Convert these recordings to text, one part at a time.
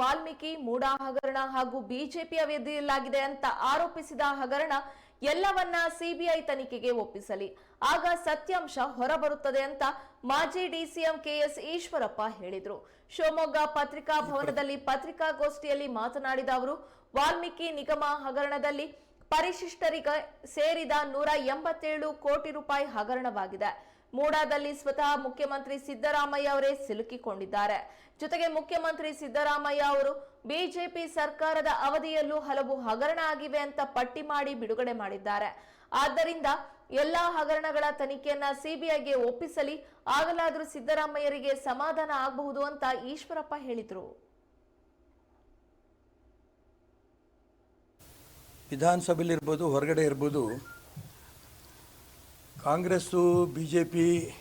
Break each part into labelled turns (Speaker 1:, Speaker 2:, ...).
Speaker 1: ವಾಲ್ಮೀಕಿ ಮೂಡಾ ಹಗರಣ ಹಾಗೂ ಬಿಜೆಪಿ ಅವಧಿಯಲ್ಲಾಗಿದೆ ಅಂತ ಆರೋಪಿಸಿದ ಹಗರಣ ಎಲ್ಲವನ್ನ ಸಿಬಿಐ ತನಿಖೆಗೆ ಒಪ್ಪಿಸಲಿ. ಆಗ ಸತ್ಯಾಂಶ ಹೊರಬರುತ್ತದೆ ಅಂತ ಮಾಜಿ ಡಿಸಿಎಂ ಕೆಎಸ್ ಈಶ್ವರಪ್ಪ ಹೇಳಿದ್ರು. ಶಿವಮೊಗ್ಗ ಪತ್ರಿಕಾ ಭವನದಲ್ಲಿ ಪತ್ರಿಕಾಗೋಷ್ಠಿಯಲ್ಲಿ ಮಾತನಾಡಿದ ಅವರು, ವಾಲ್ಮೀಕಿ ನಿಗಮ ಹಗರಣದಲ್ಲಿ ಪರಿಶಿಷ್ಟರಿಗೆ ಸೇರಿದ ನೂರ ಎಂಬತ್ತೇಳು ಕೋಟಿ ರೂಪಾಯಿ ಹಗರಣವಾಗಿದೆ. ಮೂಡಾದಲ್ಲಿ ಸ್ವತಃ ಮುಖ್ಯಮಂತ್ರಿ ಸಿದ್ದರಾಮಯ್ಯ ಅವರೇ ಸಿಲುಕಿಕೊಂಡಿದ್ದಾರೆ. ಜೊತೆಗೆ ಮುಖ್ಯಮಂತ್ರಿ ಸಿದ್ದರಾಮಯ್ಯ ಅವರು ಬಿಜೆಪಿ ಸರ್ಕಾರದ ಅವಧಿಯಲ್ಲೂ ಹಲವು ಹಗರಣ ಆಗಿವೆ ಅಂತ ಪಟ್ಟಿ ಮಾಡಿ ಬಿಡುಗಡೆ ಮಾಡಿದ್ದಾರೆ. ಆದ್ದರಿಂದ ಎಲ್ಲಾ ಹಗರಣಗಳ ತನಿಖೆಯನ್ನ ಸಿಬಿಐಗೆ ಒಪ್ಪಿಸಲಿ, ಆಗಲಾದರೂ ಸಿದ್ದರಾಮಯ್ಯರಿಗೆ ಸಮಾಧಾನ ಆಗಬಹುದು ಅಂತ ಈಶ್ವರಪ್ಪ ಹೇಳಿದರು.
Speaker 2: ವಿಧಾನಸಭೆಯಲ್ಲಿ ಇರ್ಬೋದು ಹೊರಗಡೆ ಇರ್ಬೋದು ಕಾಂಗ್ರೆಸ್ಸು ಬಿ ಜೆ ಪಿ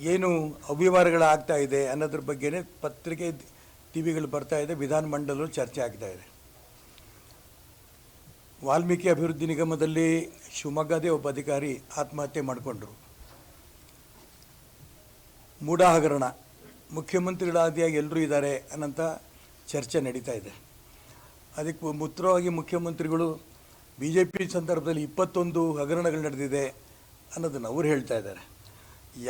Speaker 2: ಏನು ಅವ್ಯವಹಾರಗಳಾಗ್ತಾ ಇದೆ ಅನ್ನೋದ್ರ ಬಗ್ಗೆನೇ ಪತ್ರಿಕೆ ಟಿವಿಗಳು ಬರ್ತಾ ಇದೆ ವಿಧಾನಮಂಡಲ ಚರ್ಚೆ ಆಗ್ತಾ ಇದೆ. ವಾಲ್ಮೀಕಿ ಅಭಿವೃದ್ಧಿ ನಿಗಮದಲ್ಲಿ ಶಿವಮೊಗ್ಗದೇ ಒಬ್ಬ ಅಧಿಕಾರಿ ಆತ್ಮಹತ್ಯೆ ಮಾಡಿಕೊಂಡ್ರು. ಮೂಢ ಹಗರಣ ಮುಖ್ಯಮಂತ್ರಿಗಳಾದಿಯಾಗಿ ಎಲ್ಲರೂ ಇದ್ದಾರೆ ಅನ್ನೋಂಥ ಚರ್ಚೆ ನಡೀತಾ ಇದೆ. ಅದಕ್ಕೆ ಮುತ್ರವಾಗಿ ಮುಖ್ಯಮಂತ್ರಿಗಳು ಬಿ ಜೆ ಪಿ ಸಂದರ್ಭದಲ್ಲಿ ಇಪ್ಪತ್ತೊಂದು ಹಗರಣಗಳು ನಡೆದಿದೆ ಅನ್ನೋದನ್ನು ಅವರು ಹೇಳ್ತಾ ಇದ್ದಾರೆ.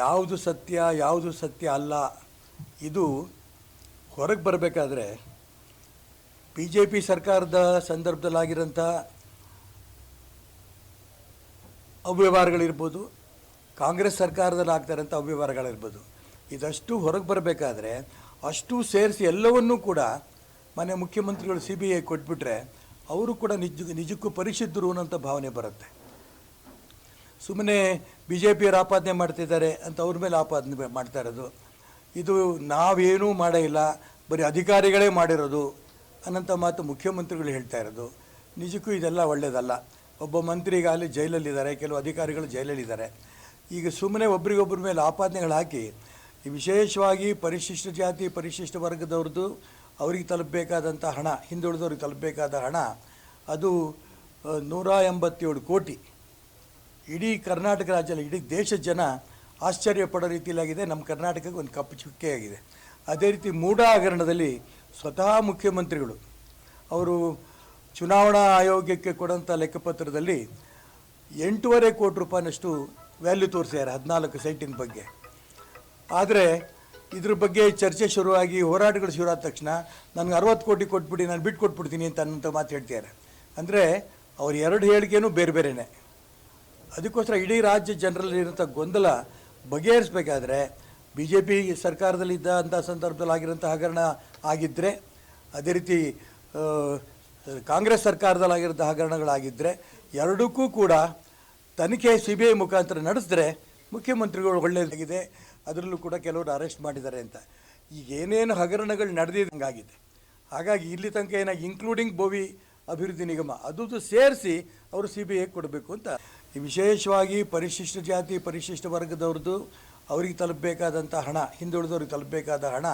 Speaker 2: ಯಾವುದು ಸತ್ಯ ಯಾವುದು ಸತ್ಯ ಅಲ್ಲ, ಇದು ಹೊರಗೆ ಬರಬೇಕಾದ್ರೆ ಬಿ ಜೆ ಪಿ ಸರ್ಕಾರದ ಸಂದರ್ಭದಲ್ಲಾಗಿರೋಂಥ ಅವ್ಯವಹಾರಗಳಿರ್ಬೋದು, ಕಾಂಗ್ರೆಸ್ ಸರ್ಕಾರದಲ್ಲಿ ಆಗ್ತಾರಂಥ ಅವ್ಯವಹಾರಗಳಿರ್ಬೋದು. ಇದಷ್ಟು ಹೊರಗೆ ಬರಬೇಕಾದ್ರೆ ಅಷ್ಟು ಸೇರಿಸಿ ಎಲ್ಲವನ್ನೂ ಕೂಡ ಮನೆ ಮುಖ್ಯಮಂತ್ರಿಗಳು ಸಿ ಬಿ ಐ ಕೊಟ್ಬಿಟ್ರೆ ಅವರು ಕೂಡ ನಿಜ ನಿಜಕ್ಕೂ ಪರಿಶುದ್ಧರು ಅನ್ನೋಂಥ ಭಾವನೆ ಬರುತ್ತೆ. ಸುಮ್ಮನೆ ಬಿ ಜೆ ಪಿಯವರು ಆಪಾದನೆ ಮಾಡ್ತಿದ್ದಾರೆ ಅಂತ ಅವ್ರ ಮೇಲೆ ಆಪಾದನೆ ಮಾಡ್ತಾ ಇರೋದು. ಇದು ನಾವೇನೂ ಮಾಡೇ ಇಲ್ಲ, ಬರೀ ಅಧಿಕಾರಿಗಳೇ ಮಾಡಿರೋದು ಅನ್ನೋಂಥ ಮಾತು ಮುಖ್ಯಮಂತ್ರಿಗಳು ಹೇಳ್ತಾ ಇರೋದು. ನಿಜಕ್ಕೂ ಇದೆಲ್ಲ ಒಳ್ಳೆಯದಲ್ಲ ಒಬ್ಬ ಮಂತ್ರಿ ಈಗಾಗಲೇ ಜೈಲಲ್ಲಿದ್ದಾರೆ, ಕೆಲವು ಅಧಿಕಾರಿಗಳು ಜೈಲಲ್ಲಿದ್ದಾರೆ. ಈಗ ಸುಮ್ಮನೆ ಒಬ್ರಿಗೊಬ್ಬರ ಮೇಲೆ ಆಪಾದನೆಗಳು ಹಾಕಿ ವಿಶೇಷವಾಗಿ ಪರಿಶಿಷ್ಟ ಜಾತಿ, ಪರಿಶಿಷ್ಟ ವರ್ಗದವ್ರದ್ದು ಅವ್ರಿಗೆ ತಲುಪಬೇಕಾದಂಥ ಹಣ, ಹಿಂದುಳಿದವ್ರಿಗೆ ತಲುಪಬೇಕಾದ ಹಣ, ಅದು ನೂರ ಎಂಬತ್ತೇಳು ಕೋಟಿ. ಇಡೀ ಕರ್ನಾಟಕ ರಾಜ್ಯದಲ್ಲಿ, ಇಡೀ ದೇಶದ ಜನ ಆಶ್ಚರ್ಯ ಪಡೋ ರೀತಿಯಲ್ಲಾಗಿದೆ. ನಮ್ಮ ಕರ್ನಾಟಕಕ್ಕೆ ಒಂದು ಕಪ್ಪು ಚುಕ್ಕೆಯಾಗಿದೆ. ಅದೇ ರೀತಿ ಮೂಢ ಹಗರಣದಲ್ಲಿ ಸ್ವತಃ ಮುಖ್ಯಮಂತ್ರಿಗಳು, ಅವರು ಚುನಾವಣಾ ಆಯೋಗಕ್ಕೆ ಕೊಡೋಂಥ ಲೆಕ್ಕಪತ್ರದಲ್ಲಿ ಎಂಟೂವರೆ ಕೋಟಿ ರೂಪಾಯಿನಷ್ಟು ವ್ಯಾಲ್ಯೂ ತೋರಿಸ್ಯಾರೆ ಹದಿನಾಲ್ಕು ಸೈಟಿನ ಬಗ್ಗೆ. ಆದರೆ ಇದ್ರ ಬಗ್ಗೆ ಚರ್ಚೆ ಶುರುವಾಗಿ, ಹೋರಾಟಗಳು ಶುರು ಆದ ತಕ್ಷಣ ನನಗೆ ಅರವತ್ತು ಕೋಟಿ ಕೊಟ್ಬಿಡಿ, ನಾನು ಬಿಟ್ಟು ಕೊಟ್ಬಿಡ್ತೀನಿ ಅಂತ ಅನ್ನೋಂಥ ಮಾತು ಹೇಳ್ತಿದ್ದಾರೆ. ಅಂದರೆ ಅವ್ರ ಎರಡು ಹೇಳಿಕೆಯೂ ಬೇರೆ ಬೇರೆನೇ. ಅದಕ್ಕೋಸ್ಕರ ಇಡೀ ರಾಜ್ಯ ಜನರಲ್ಲಿರೋಂಥ ಗೊಂದಲ ಬಗೆಹರಿಸಬೇಕಾದ್ರೆ ಬಿ ಜೆ ಪಿ ಸರ್ಕಾರದಲ್ಲಿದ್ದಂಥ ಸಂದರ್ಭದಲ್ಲಿ ಆಗಿರೋಂಥ ಹಗರಣ ಆಗಿದ್ದರೆ ಅದೇ ರೀತಿ ಕಾಂಗ್ರೆಸ್ ಸರ್ಕಾರದಲ್ಲಾಗಿರೋಂಥ ಹಗರಣಗಳಾಗಿದ್ದರೆ ಎರಡಕ್ಕೂ ಕೂಡ ತನಿಖೆ ಸಿ ಬಿ ಐ ಮುಖಾಂತರ ನಡೆಸಿದ್ರೆ ಮುಖ್ಯಮಂತ್ರಿಗಳು ಒಳ್ಳೆಯದಾಗಿದೆ ಅದರಲ್ಲೂ ಕೂಡ ಕೆಲವರು ಅರೆಸ್ಟ್ ಮಾಡಿದ್ದಾರೆ ಅಂತ. ಈಗ ಏನೇನು ಹಗರಣಗಳು ನಡೆದಿದ್ದಂಗಾಗಿದೆ. ಹಾಗಾಗಿ ಇಲ್ಲಿ ತನಕ ಏನಾಗಿ ಇನ್ಕ್ಲೂಡಿಂಗ್ ಬೋವಿ ಅಭಿವೃದ್ಧಿ ನಿಗಮ ಅದು ಸೇರಿಸಿ ಅವರು ಸಿ ಬಿ ಐ ಕೊಡಬೇಕು ಅಂತ. ವಿಶೇಷವಾಗಿ ಪರಿಶಿಷ್ಟ ಜಾತಿ, ಪರಿಶಿಷ್ಟ ವರ್ಗದವ್ರದ್ದು ಅವ್ರಿಗೆ ತಲುಪಬೇಕಾದಂಥ ಹಣ, ಹಿಂದುಳಿದವ್ರಿಗೆ ತಲುಪಬೇಕಾದ ಹಣ